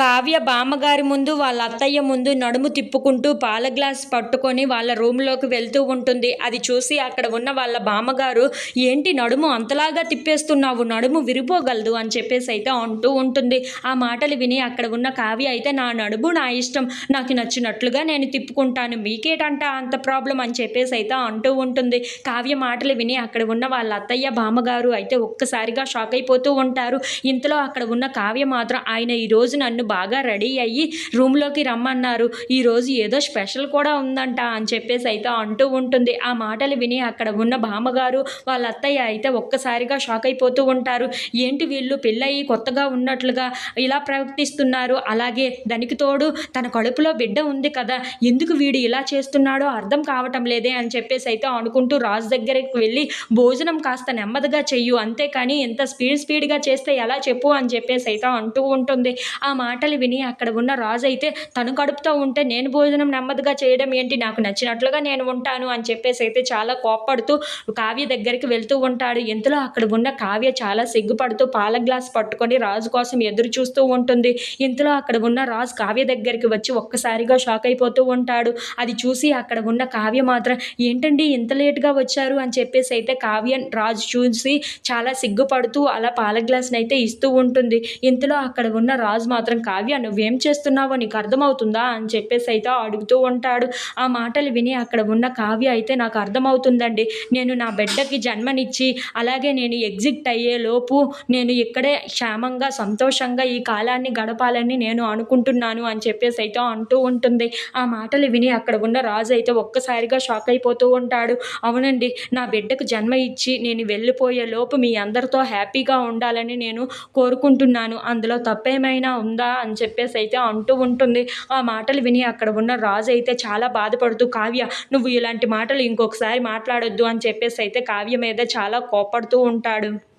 కావ్య బామ్మగారి ముందు వాళ్ళ అత్తయ్య ముందు నడుము తిప్పుకుంటూ పాల గ్లాస్ పట్టుకొని వాళ్ళ రూమ్లోకి వెళ్తూ ఉంటుంది. అది చూసి అక్కడ ఉన్న వాళ్ళ బామ్మగారు ఏంటి నడుము అంతలాగా తిప్పేస్తున్నావు? నడుము విరిపోగలదు అని చెప్పేసి అయితే అంటూ ఉంటుంది. ఆ మాటలు విని అక్కడ ఉన్న కావ్య అయితే నా నడుము నా ఇష్టం. నాకు నచ్చినట్లుగా నేను తిప్పుకుంటాను. మీకేటంట అంత ప్రాబ్లం అని చెప్పేసి అయితే అంటూ ఉంటుంది. కావ్య మాటలు విని అక్కడ ఉన్న వాళ్ళ అత్తయ్య బామ్మగారు అయితే ఒక్కసారిగా షాక్ అయిపోతూ ఉంటారు. ఇంతలో అక్కడ ఉన్న కావ్య మాత్రం ఆయన ఈరోజు నన్ను బాగా రెడీ అయ్యి రూమ్లోకి రమ్మన్నారు. ఈరోజు ఏదో స్పెషల్ కూడా ఉందంట అని చెప్పేసి అయితే అంటూ ఉంటుంది. ఆ మాటలు విని అక్కడ ఉన్న బామ్మగారు వాళ్ళ అత్తయ్య అయితే ఒక్కసారిగా షాక్ అయిపోతూ ఉంటారు. ఏంటి వీళ్ళు పెళ్ళయి కొత్తగా ఉన్నట్లుగా ఇలా ప్రవర్తిస్తున్నారు? అలాగే దానికి తోడు తన కడుపులో బిడ్డ ఉంది కదా ఎందుకు వీడు ఇలా చేస్తున్నాడో అర్థం కావటం లేదే అని చెప్పేసి అయితే అనుకుంటూ రాజు దగ్గరికి వెళ్ళి భోజనం కాస్త నెమ్మదిగా చెయ్యు అంతేకాని ఎంత స్పీడ్ స్పీడ్గా చేస్తే ఎలా చెప్పు అని చెప్పేసి అయితే అంటూ ఉంటుంది. ఆ మాట మాటలు విని అక్కడ ఉన్న రాజు అయితే తను కడుపుతో ఉంటే నేను భోజనం నెమ్మదిగా చేయడం ఏంటి? నాకు నచ్చినట్లుగా నేను ఉంటాను అని చెప్పేసి అయితే చాలా కోప్పడుతూ కావ్య దగ్గరికి వెళ్తూ ఉంటాడు. ఇంతలో అక్కడ ఉన్న కావ్య చాలా సిగ్గుపడుతూ పాల గ్లాస్ పట్టుకొని రాజు కోసం ఎదురు చూస్తూ ఉంటుంది. ఇంతలో అక్కడ ఉన్న రాజు కావ్య దగ్గరికి వచ్చి ఒక్కసారిగా షాక్ అయిపోతూ ఉంటాడు. అది చూసి అక్కడ ఉన్న కావ్య మాత్రం ఏంటండి ఇంత లేట్గా వచ్చారు? అని చెప్పేసి అయితే కావ్య రాజు చూసి చాలా సిగ్గుపడుతూ అలా పాల గ్లాస్ని అయితే ఇస్తూ ఉంటుంది. ఇంతలో అక్కడ ఉన్న రాజు మాత్రం కావ్య నువ్వేం చేస్తున్నావో నీకు అర్థమవుతుందా? అని చెప్పేసి అయితే అడుగుతూ ఉంటాడు. ఆ మాటలు విని అక్కడ ఉన్న కావ్య అయితే నాకు అర్థమవుతుందండి. నేను నా బిడ్డకి జన్మనిచ్చి అలాగే నేను ఎగ్జిట్ అయ్యే లోపు నేను ఇక్కడే క్షేమంగా సంతోషంగా ఈ కాలాన్ని గడపాలని నేను అనుకుంటున్నాను అని చెప్పేసి అయితే అంటూ ఉంటుంది. ఆ మాటలు విని అక్కడ ఉన్న రాజు అయితే ఒక్కసారిగా షాక్ అయిపోతూ ఉంటాడు. అవునండి నా బిడ్డకు జన్మ ఇచ్చి నేను వెళ్ళిపోయే లోపు మీ అందరితో హ్యాపీగా ఉండాలని నేను కోరుకుంటున్నాను. అందులో తప్పేమైనా ఉందా? అని చెప్పేసి అయితే అంటూ ఉంటుంది. ఆ మాటలు విని అక్కడ ఉన్న రాజు అయితే చాలా బాధపడుతూ కావ్య నువ్వు ఇలాంటి మాటలు ఇంకొకసారి మాట్లాడొద్దు అని చెప్పేసి అయితే కావ్య మీద చాలా కోపడుతూ ఉంటాడు.